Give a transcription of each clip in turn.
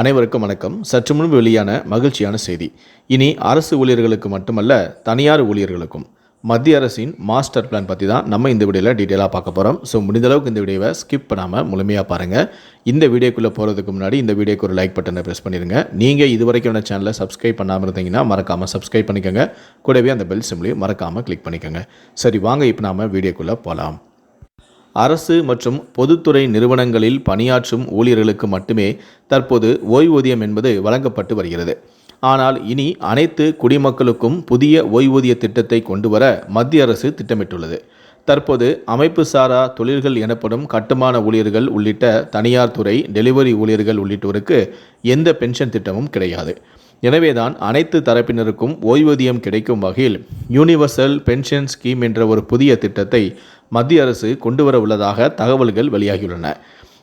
அனைவருக்கும் வணக்கம். சற்று முன்பு வெளியான மகிழ்ச்சியான செய்தி. இனி அரசு ஊழியர்களுக்கு மட்டுமல்ல தனியார் ஊழியர்களுக்கும். மத்திய அரசின் மாஸ்டர் பிளான் பற்றி தான் நம்ம இந்த வீடியோவில் டீட்டெயிலாக பார்க்க போகிறோம் ஸோ முடிந்தளவுக்கு இந்த வீடியோவை ஸ்கிப் பண்ணாமல் முழுமையாக பாருங்கள் இந்த வீடியோக்குள்ளே போகிறதுக்கு முன்னாடி இந்த வீடியோக்கு ஒரு லைக் பட்டனை ப்ரெஸ் பண்ணிடுங்க நீங்கள் இது வரைக்கும் என்ன சேனலை சப்ஸ்கிரைப் பண்ணாமல் இருந்தீங்கன்னா மறக்காமல் சப்ஸ்கிரைப் பண்ணிக்கோங்க. கூடவே அந்த பெல் சிம்லையும் மறக்காமல் கிளிக் பண்ணிக்கோங்க. சரி வாங்க இப்போ நாம வீடியோக்குள்ளே போகலாம் அரசு மற்றும் பொதுத்துறை நிறுவனங்களில் பணியாற்றும் ஊழியர்களுக்கு மட்டுமே தற்போது ஓய்வூதியம் என்பது வழங்கப்பட்டு வருகிறது. ஆனால் இனி அனைத்து குடிமக்களுக்கும் புதிய ஓய்வூதிய திட்டத்தை கொண்டு வர மத்திய அரசு திட்டமிட்டுள்ளது. தற்போது அமைப்பு சாரா தொழில்கள் எனப்படும் கட்டுமான ஊழியர்கள் உள்ளிட்ட தனியார் துறை டெலிவரி ஊழியர்கள் உள்ளிட்டோருக்கு எந்த பென்ஷன் திட்டமும் கிடையாது. எனவேதான் அனைத்து தரப்பினருக்கும் ஓய்வூதியம் கிடைக்கும் வகையில் யூனிவர்சல் பென்ஷன் ஸ்கீம் என்ற ஒரு புதிய திட்டத்தை மத்திய அரசு கொண்டு வர உள்ளதாக தகவல்கள் வெளியாகியுள்ளன.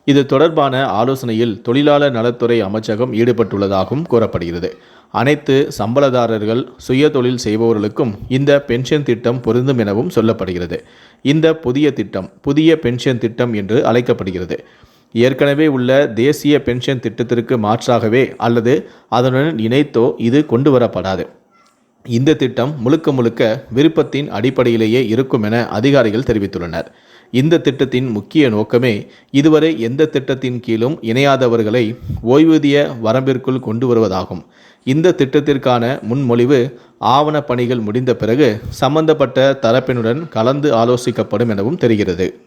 இது தொடர்பான ஆலோசனையில் தொழிலாளர் நலத்துறை அமைச்சகம் ஈடுபட்டுள்ளதாகவும் கூறப்படுகிறது. அனைத்து சம்பளதாரர்கள் சுய தொழில் செய்பவர்களுக்கும் இந்த பென்ஷன் திட்டம் பொருந்தும் எனவும் சொல்லப்படுகிறது. இந்த புதிய திட்டம் புதிய பென்ஷன் திட்டம் என்று அழைக்கப்படுகிறது. ஏற்கனவே உள்ள தேசிய பென்ஷன் திட்டத்திற்கு மாற்றாகவே அல்லது அதனுடன் இணைத்தோ இது கொண்டு வரப்படாது. இந்த திட்டம் முழுக்க முழுக்க விருப்பத்தின் அடிப்படையிலேயே இருக்கும் என அதிகாரிகள் தெரிவித்துள்ளனர். இந்த திட்டத்தின் முக்கிய நோக்கமே இதுவரை எந்த திட்டத்தின் கீழும் இணையாதவர்களை ஓய்வூதிய வரம்பிற்குள் கொண்டு வருவதாகும். இந்த திட்டத்திற்கான முன்மொழிவு ஆவணப்பணிகள் முடிந்த பிறகு சம்பந்தப்பட்ட தரப்பினுடன் கலந்து ஆலோசிக்கப்படும் எனவும் தெரிகிறது.